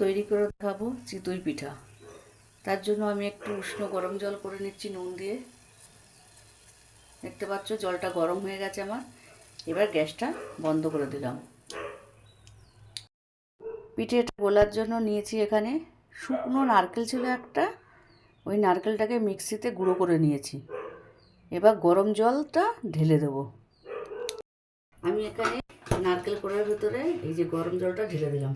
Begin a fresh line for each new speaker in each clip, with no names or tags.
তৈরি করে খাব চিতই পিঠা। তার জন্য আমি একটু উষ্ণ গরম জল করে নিচ্ছি নুন দিয়ে। দেখতে পাচ্ছ, জলটা গরম হয়ে গেছে আমার। এবার গ্যাসটা বন্ধ করে দিলাম। পিঠেটা গোলার জন্য নিয়েছি এখানে শুকনো নারকেল ছিল একটা। ওই নারকেলটাকে মিক্সিতে গুঁড়ো করে নিয়েছি। এবার গরম জলটা ঢেলে দেবো। আমি এখানে নারকেল করার ভেতরে এই যে গরম জলটা ঢেলে দিলাম।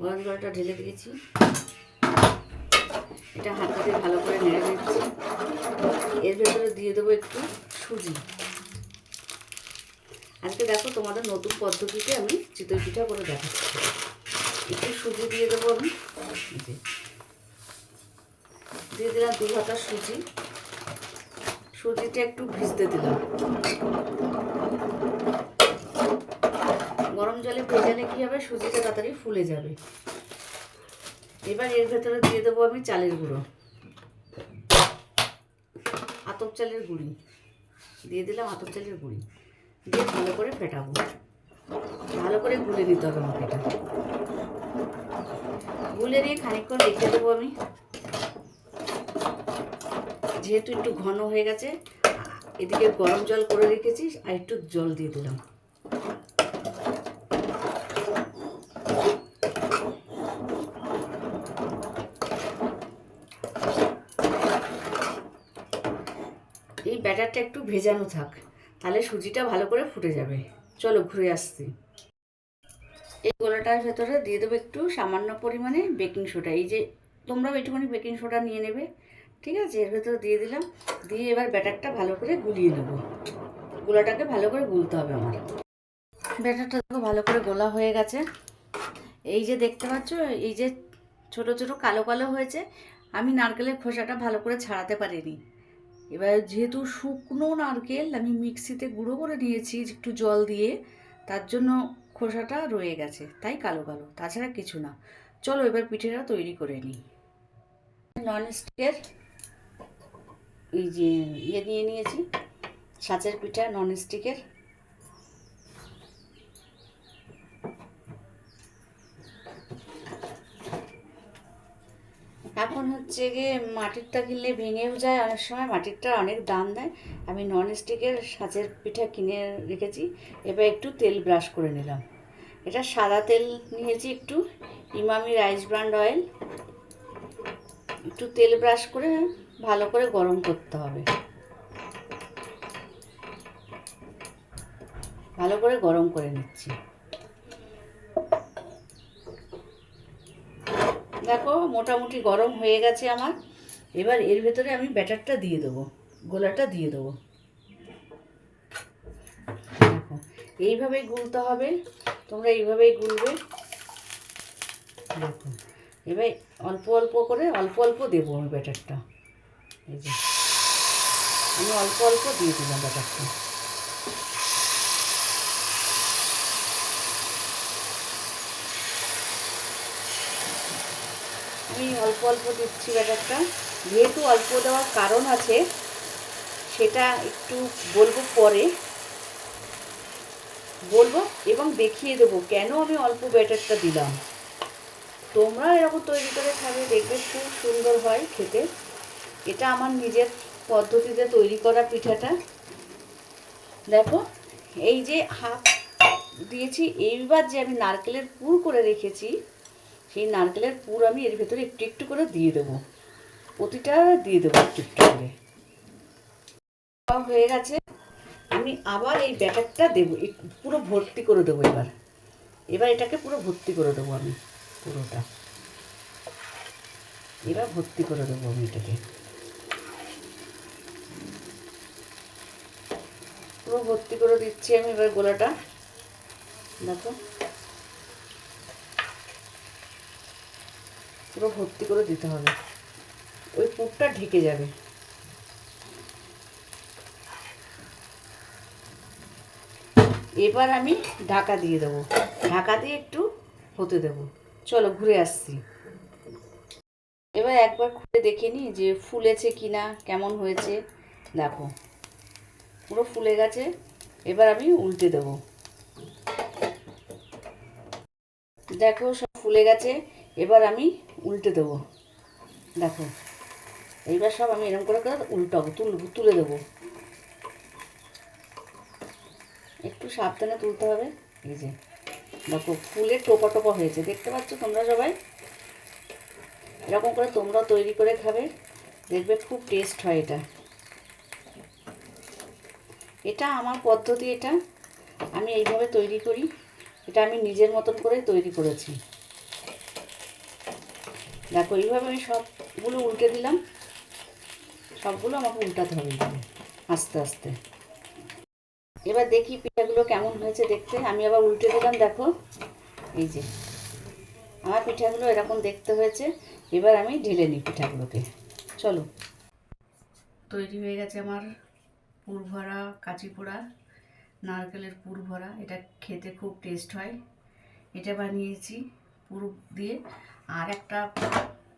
গরম জলটা ঢেলে দিয়েছি। এটা হাতে ভালো করে নেড়ে দিচ্ছি এর ভেতরে দিয়ে দেবো একটু সুজি। আজকে দেখো তোমাদের নতুন পদ্ধতিতে আমি চিতই পিঠা করে দেখাচ্ছি। একটু সুজি দিয়ে দেবো আমি। দিয়ে দিলাম দু হাতা সুজি। সুজিটা একটু ভিজতে দিলাম। গরম জলে ভেজালে কি হবে? সুজিটা তাড়াতাড়ি ফুলে যাবে। এবার এর ভেতরে দিয়ে দেবো আমি চালের গুঁড়ো। আতপ চালের গুঁড়ি। দিয়ে দিলাম আতপ চালের গুঁড়ি। দিয়ে ভালো করে ফেটাবো। ভালো করে গুলে নিতে হবে আমাকে এটা গুলে নিয়ে খানিকক্ষণ রেখে দেবো আমি। যেহেতু একটু ঘন হয়ে গেছে, এদিকে গরম জল করে রেখেছি, আর একটু জল দিয়ে দিলাম এই ব্যাটারটা একটু ভেজানো থাক, তাহলে সুজিটা ভালো করে ফুটে যাবে। চলো ঘুরে আসছি। এই গোলাটার ভেতরে দিয়ে দেবো একটু সামান্য পরিমাণে বেকিং সোডা এই যে তোমরাও একটুখানি বেকিং সোডা নিয়ে নেবে, ঠিক আছে? এর ভেতরে দিয়ে দিলাম, দিয়ে এবার ব্যাটারটা ভালো করে গুলিয়ে নেব। গোলাটাকে ভালো করে গুলতে হবে আমার। ব্যাটারটা দেখো ভালো করে গোলা হয়ে গেছে। এই যে দেখতে পাচ্ছ, এই যে ছোট ছোট কালো কালো হয়েছে, আমি নারকেলের খোসাটা ভালো করে ছাড়াতে পারিনি। এবার যেহেতু শুকনো নারকেল, আমি মিক্সিতে গুঁড়ো করে নিয়েছি একটু জল দিয়ে, তার জন্য খোসাটা রয়ে গেছে, তাই কালো কালো, তাছাড়া কিছু না। চলো এবার পিঠেটা তৈরি করে নিই। ননস্টিকের এই যে ইয়ে নিয়ে নিয়েছি, সাঁচের পিঠা নন এখন হচ্ছে গিয়ে মাটিরটা কিনলে ভেঙেও যায়, অনেক সময় মাটিরটা অনেক দাম দেয়। আমি নন স্টিকের সাঁচের পিঠা কিনে রেখেছি, এবার একটু তেল ব্রাশ করে নিলাম। এটা সাদা তেল নিয়েছি একটু, ইমামি রাইস ব্র্যান্ড অয়েল একটু তেল ব্রাশ করে ভালো করে গরম করতে হবে। ভালো করে গরম করে নিচ্ছি। দেখো, মোটামুটি গরম হয়ে গেছে আমার। এবার এর ভেতরে আমি ব্যাটারটা দিয়ে দেবো, গোলাটা দিয়ে দেবো। দেখো, এইভাবেই গুলতে হবে, তোমরা এইভাবেই গুলবে। দেখো, এবার অল্প অল্প করে, অল্প অল্প দেবো আমি ব্যাটারটা। এই যে, আমি অল্প অল্প দিয়ে দিলাম ব্যাটারটা। আমি অল্প অল্প দিচ্ছি ব্যাটারটা যেহেতু অল্প দেওয়ার কারণ আছে, সেটা একটু বলব পরে। বলব এবং দেখিয়ে দেবো কেন আমি অল্প ব্যাটারটা দিলাম। তোমরা এরকম তৈরি করে খাবে, দেখবে খুব সুন্দর হয় খেতে। এটা আমার নিজের পদ্ধতিতে তৈরি করা পিঠাটা। দেখো, এই যে হাফ দিয়েছি, এইবার যে আমি নারকেলের পুর করে রেখেছি সেই নারকেলের পুর আমি এর ভেতরে একটু একটু করে দিয়ে দেবো। প্রতিটা দিয়ে দেবো একটু একটু করে। হয়ে গেছে। আমি আবার এই ব্যাটারটা দেবো পুরো ভর্তি করে দেবো এবার। এবার এটাকে পুরো ভর্তি করে দেবো আমি, পুরোটা। এবার ভর্তি করে দেবো আমি এটাকে। পুরো ভর্তি করে দিচ্ছি আমি এবার গোলাটা। দেখো। পুরো ভর্তি করে দিতে হবে। ওই পুরটা ঢেকে যাবে। এবার আমি ঢাকা দিয়ে দেবো। ঢাকা দিয়ে একটু হতে দেবো। চলো ঘুরে আসছি। এবার একবার খুলে দেখে নিই যে ফুলেছে কি না কেমন হয়েছে। দেখো, পুরো ফুলে গেছে। এবার আমি উল্টে দেবো। দেখো সব ফুলে গেছে। এবার আমি উল্টে দেবো। দেখো, এইবার সব আমি এরকম করে করে উল্টাবো তুল তুলে দেবো। একটু সাবধানে তুলতে হবে। এই যে, দেখো, ফুলে টোপা টোপা হয়েছে। দেখতে পাচ্ছ তোমরা সবাই? এরকম করে তোমরাও তৈরি করে খাবে। দেখবে খুব টেস্ট হয় এটা। এটা আমার পদ্ধতি এটা। আমি এইভাবে তৈরি করি। এটা আমি নিজের মতন করে তৈরি করেছি। দেখো, এইভাবে আমি সবগুলো উল্টে দিলাম। সবগুলো আমাকে উল্টাতে হবে আস্তে আস্তে। এবার দেখি পিঠাগুলো কেমন হয়েছে দেখতে। আমি আবার উল্টে দিলাম, দেখো। এই যে, আমার পিঠাগুলো এরকম দেখতে হয়েছে। এবার আমি ঢেলে নিই পিঠাগুলোকে। চলো। তৈরি হয়ে গেছে আমার পুর ভরা কাঁচি পোড়া, নারকেলের পুর ভরা। এটা খেতে খুব টেস্ট হয়। এটা বানিয়েছি পুর দিয়ে। আর একটা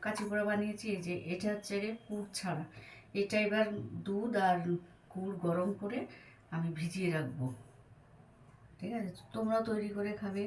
কাঁচি পোড়া বানিয়েছি যে এটা হচ্ছে পুর ছাড়া। এটা এবার দুধ আর গুড় গরম করে আমি ভিজিয়ে রাখব। ঠিক আছে? তোমরাও তৈরি করে খাবে।